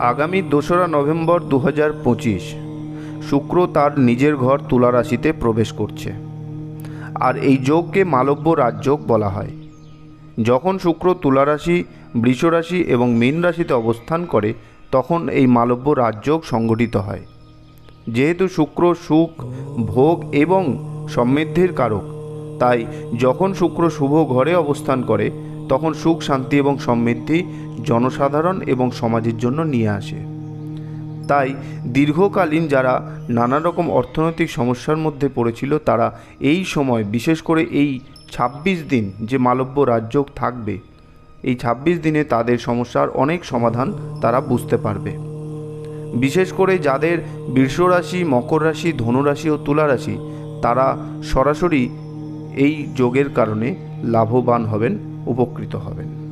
আগামী দোসরা নভেম্বর দু পঁচিশ, শুক্র তার নিজের ঘর তুলা রাশিতে প্রবেশ করছে। আর এই যোগকে মালব্য রাজযোগ বলা হয়। যখন শুক্র তুলা রাশি বৃষ রাশি এবং মীন রাশিতে অবস্থান করে, তখন এই মালব্য রাজযোগ সংগঠিত হয়। যেহেতু শুক্র সুখ, ভোগ এবং সমৃদ্ধির কারক তাই যখন শুক্র শুভ ঘরে অবস্থান করে, তখন সুখ, শান্তি এবং সমৃদ্ধি জনসাধারণ এবং সমাজের জন্য নিয়ে আসে। তাই দীর্ঘকালীন যারা নানা রকম অর্থনৈতিক সমস্যার মধ্যে পড়েছিল, তারা এই সময়, বিশেষ করে এই ২৬ দিন যে মালব্য রাজযোগ থাকবে, এই ২৬ দিনে তাদের সমস্যার অনেক সমাধান তারা বুঝতে পারবে। বিশেষ করে যাদের বৃষ রাশি মকর রাশি, ধনুরাশি ও তুলা রাশি তারা সরাসরি এই যোগের কারণে লাভবান হবেন উপকৃত হবেন।